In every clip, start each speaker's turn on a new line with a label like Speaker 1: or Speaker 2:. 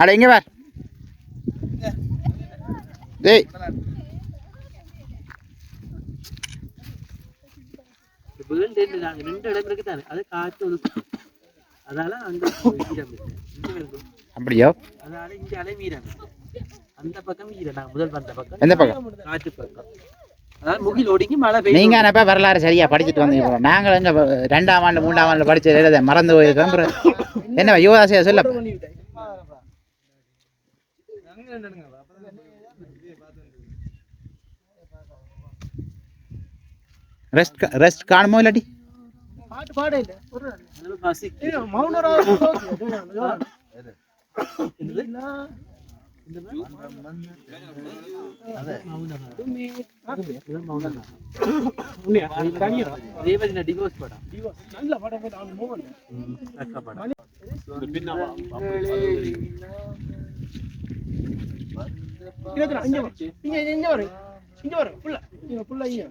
Speaker 1: அட இங்க வா டேய்.
Speaker 2: ரெண்டு இடம் தானே அது காற்று அதால அங்க வீரம்
Speaker 1: அப்படியோ?
Speaker 2: அதனால இங்க அலை வீரம். அந்த பக்கம் வீரம் முதல் வந்த பக்கம்.
Speaker 1: எந்த பக்கம்?
Speaker 2: காற்று பக்கம்.
Speaker 1: நீங்க என்னப்பா வரலாறு சரியா படிச்சுட்டு வந்தீங்க. நாங்கள் எங்க ரெண்டாம் ஆண்டு மூன்றாம் ஆண்டு படிச்சு எழுத மறந்து போயிருக்கோம் என்ன யுவதாசியா சொல்ல. ரெஸ்ட் ரெஸ்ட் காணுமோ இல்லாட்டி
Speaker 3: பாட்டு பாட இல்ல ஒரு.
Speaker 2: இதுதான் மௌனமா. அதே மாதிரி நான் divorce படம்.
Speaker 3: நல்ல படம் போட்டு அவன் மூவ் பண்ணு
Speaker 2: ம், தக்க படம்.
Speaker 3: இருபத்தி நாலு, இங்க வா. இங்க இங்க, இங்க வரு இங்க வரு புள்ள இங்க புள்ள இங்க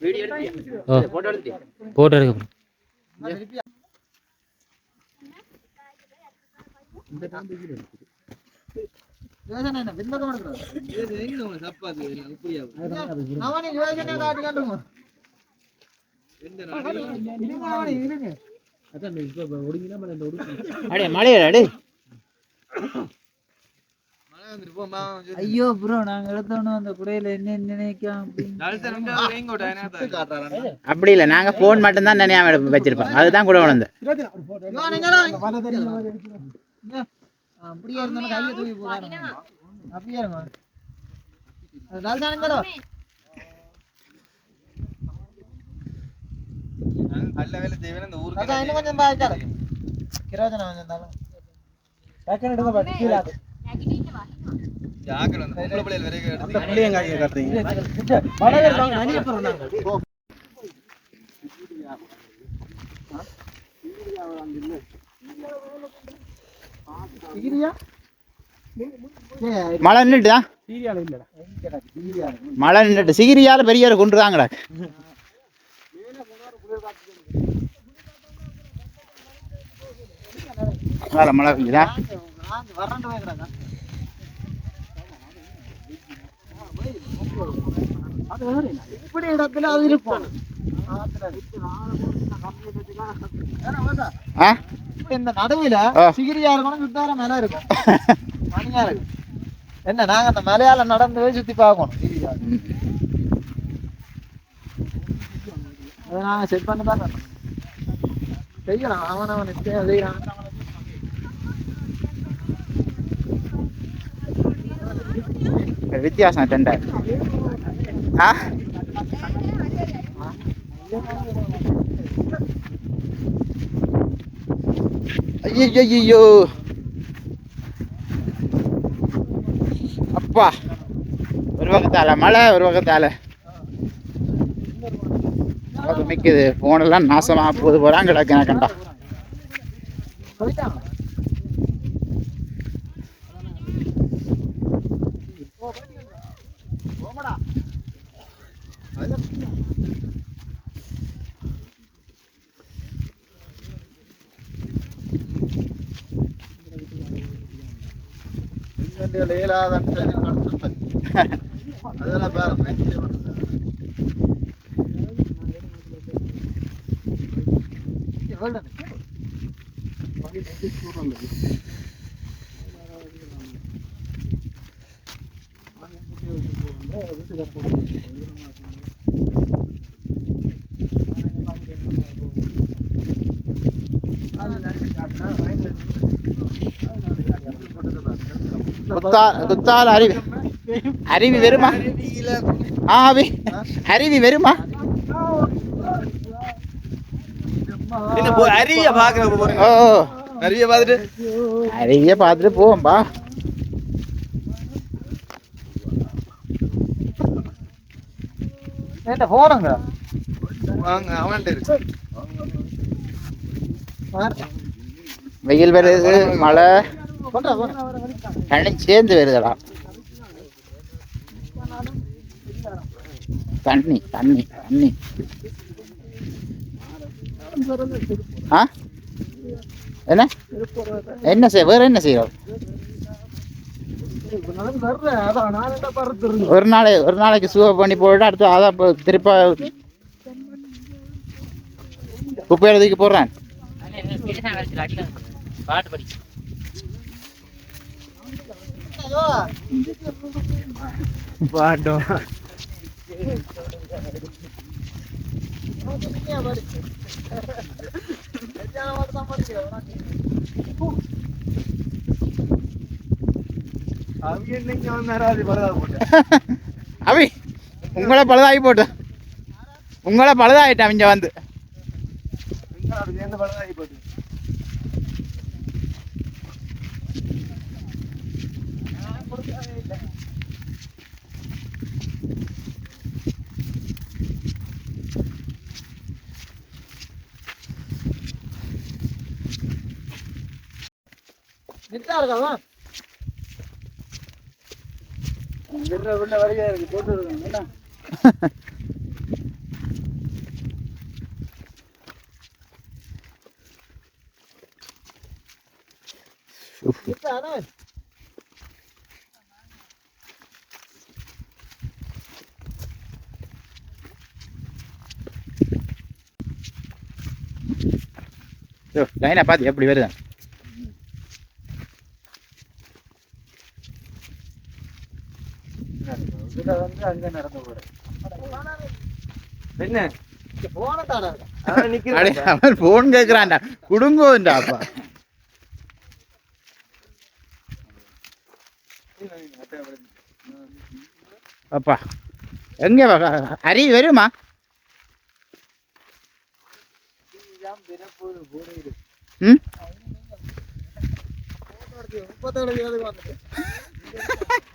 Speaker 2: வீடியோ எடுத்தியா? போட்டோ
Speaker 1: எடுக்க
Speaker 3: ஐயோ ப்ரோ நாங்க எடுத்தோன்னு அந்த குடையில என்ன நினைக்காம
Speaker 1: அப்படி இல்லை நாங்க ஃபோன் மட்டும்தான் நினையாம எடுப்பு வச்சிருப்போம். அதுதான் கூட உணர்ந்து
Speaker 3: அப்படியே இருந்தாலும் கையை தூக்கி போறாங்க அப்படியே இருங்க. அதனால தானுங்களோ அதான் இன்னும் கொஞ்சம் பாய்ச்சால கிரோஜனம் கொஞ்சம் இருந்தாலும் டக்குனு எடுங்க பாத்து கீழே ஆத்து. அந்த நனிய போறாங்க டிகிரியா
Speaker 1: மழை
Speaker 3: சீரியால
Speaker 1: மழை நின்றுட்டு சிகிரியால பெரியார் கொண்டுருக்காங்கடா வேற மழை
Speaker 3: இல்ல. இப்படி இடத்துல அது இருக்கும் இந்த நடுவுல. சிகிரியா இருக்கணும் சுத்தார மேல இருக்கும் மணியா இருக்கும் என்ன நாங்க அந்த மலையால நடந்து சுத்தி பார்க்கணும் சிகிரியா அதை நான் செட் பண்ண தான் தரணும். செய்யலாம். அவன் அவன் நிச்சயம் செய்யலாம்
Speaker 1: வித்தியாசம் டெண்டர் ஆ? ஐயோ அப்பா. ஒரு பக்கத்தால மழை ஒரு பக்கத்தால அது மிக்குது போனெல்லாம் நாசமா போது போறான் கிடக்கு எனக்கு கண்டா
Speaker 3: போயிட்டாங்க
Speaker 1: குத்தால அருவி அருவி வருமா ஆ அருவி வருமா
Speaker 4: அருவிய பாக்குற
Speaker 1: ஓ
Speaker 4: அருவிய பாத்துட்டு
Speaker 1: அருவியை பார்த்துட்டு போவோம்பா
Speaker 3: ஏன்டா போறங்க
Speaker 4: வாங்க அவன்கிட்ட இருக்கு
Speaker 1: வெயில் வருது மழை. தண்ணி சேர்ந்து வருதுடா. தண்ணி தண்ணி தண்ணி. ஆ? என்ன? என்ன செய்ய வேற என்ன செய்யறோம்? ஒரு நாளை ஒரு நாளைக்கு சூவை பண்ணி போட்டு அடுத்து அதை திருப்பா திருப்ப குப்பை எழுதிக்கு போடுறேன்.
Speaker 2: பாட்டு
Speaker 1: அவி உங்களை பழுதாகி போட்டு. உங்களை பழுதாயிட்டான் இங்க வந்து.
Speaker 4: பழுதாகி சேர்ந்து பரவாயில்ல போட்டு நித்தா இருக்காமா? விடுற உள்ள வரைக்கும் இருக்கு? போட்டு இருக்காங்க என்ன?
Speaker 1: லைனை பார்த்து எப்படி வருது?
Speaker 4: இதுல வந்து அங்க நடந்து போற என்ன? அவன்
Speaker 1: போன் கேட்கிறான்டா குடுங்கோண்டா அப்பா. அப்பா எங்க அரி வருமா? ம்?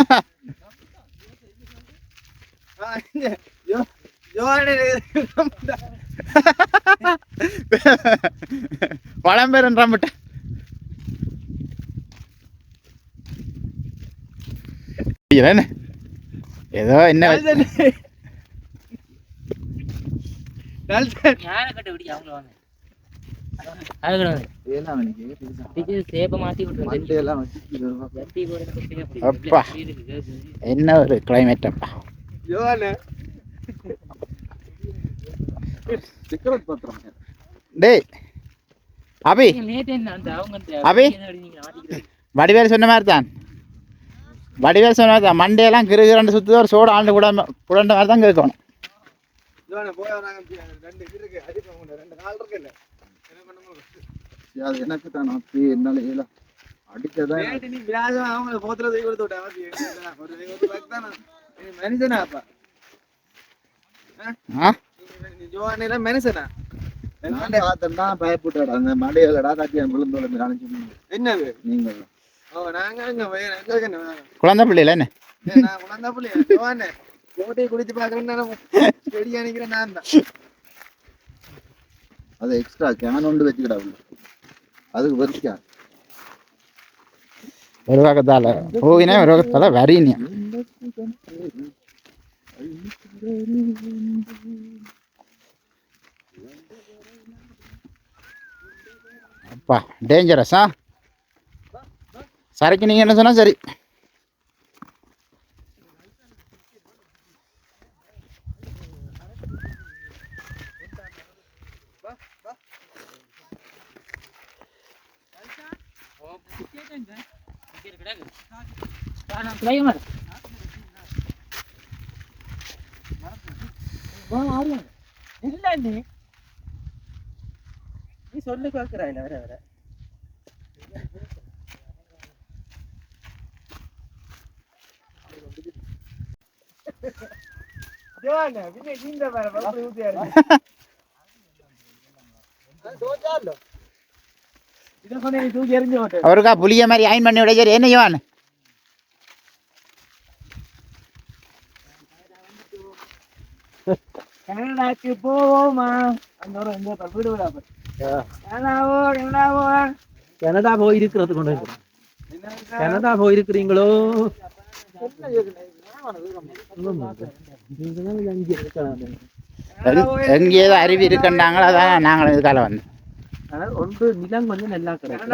Speaker 1: பழம்பெருன்ற மட்டும் என்ன ஏதோ என்ன?
Speaker 2: கட்ட விடி அவங்கள வாங்க.
Speaker 1: என்ன ஒரு கிளைமேட் அப்பா. டேய் அபி. அபி? வடிவேல் சொன்ன மாதிரி தான் வடிவேல் சொன்ன மாதிரி தான் மண்டையெல்லாம் கிருகிரண்டு சுற்றி ஒரு சோடு ஆண்டு கூட புடண்ட மாதிரி தான் கேட்கணும்
Speaker 4: போய் வராங்க ரெண்டு இது இருக்கு அடிப்பா ரெண்டு நாள் இருக்குல்ல என்ன பண்ண முடியும்
Speaker 3: அது எனக்கு தான் அப்படி என்னால இயல அடிக்கதான்
Speaker 4: கேட்டு நீ வியாஜம் அவங்க போத்துல தூக்கி கொடுத்து விட்டேன். மனுஷனா அப்பா? ஜோவானில மனுஷனா?
Speaker 3: நான் பார்த்தேன்னா பயப்பட்டாடா அந்த விழுந்தோட
Speaker 4: என்னது? ஓ நாங்க வேணும்?
Speaker 1: குழந்தை பிள்ளைல என்ன?
Speaker 4: குழந்தை புள்ளையா? ஜோவானே? போட்டி குடிச்சு பாக்குறேன்னு அணிக்கிறேன் நான் தான்.
Speaker 3: அது எக்ஸ்ட்ரா கேன் ஒன்று வச்சுக்கிடா. அதுக்கு வரிக்கா
Speaker 1: ஒரு பக்கத்தால் போகினே ஒரு அப்பா டேஞ்சரஸா சரக்கு நீங்க என்ன சொன்னா சரி.
Speaker 2: கிளைமர்
Speaker 4: இல்ல நீ நீ சொல்லு கேக்குறாயில வர வர ஜோவானே பின்ன இந்த வர வர ஊத்தியாரு தோச்சாலோ இத சொன்னே தூக்கி எறிஞ்சு போட்டு
Speaker 1: அவருக்கா புளிய மாதிரி அயன் பண்ணி விட சரி என்ன செய்வான்
Speaker 4: கனடாக்கு போவோமா? அந்த எந்த வீடு விழா கனடாவோ கனடாவோ
Speaker 2: கனடா போய் இருக்கிறது கொண்டு கனடா போய் இருக்கிறீங்களோ?
Speaker 4: எங்கேயாவது அருவி இருக்குன்றாங்களோ அதான் நாங்களும் இதுக்கால வந்தோம்.
Speaker 2: ஆனால் ஒன்று நிலம் வந்து நல்லா கிடைக்கும்.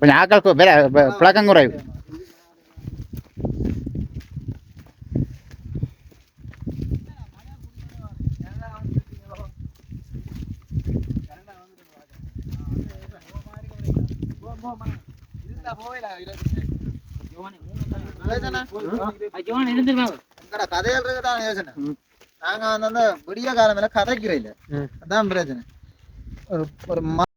Speaker 4: ஆக்கள் பிளக்கம் குறைவு.
Speaker 3: கதையல்றதுதான் நாங்க வந்து அந்த விடிய காலம் மேல கதைக்கிறோம் இல்ல அதான் பிரச்சனை. ஒரு